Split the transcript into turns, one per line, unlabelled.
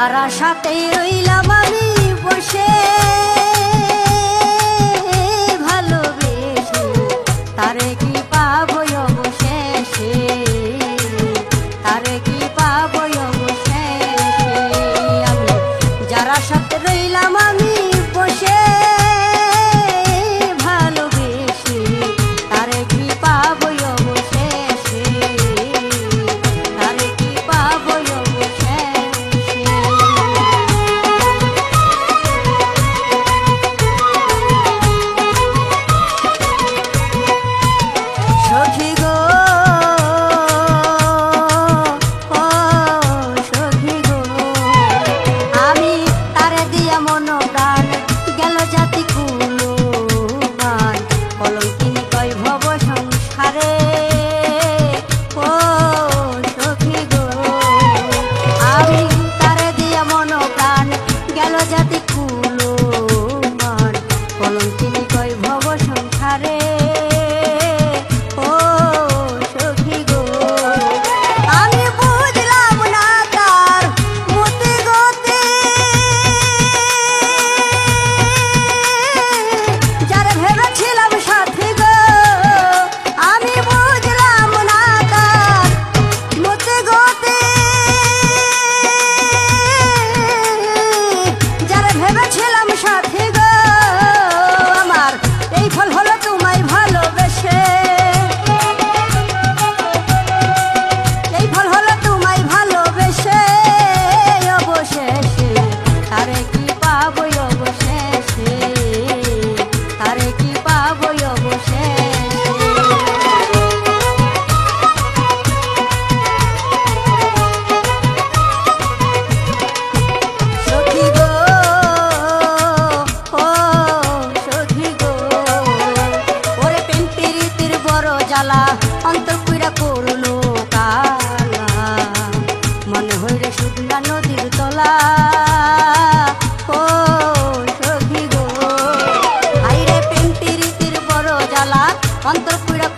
তার সাথেই রইলাম আমি। অন্তর পুইরা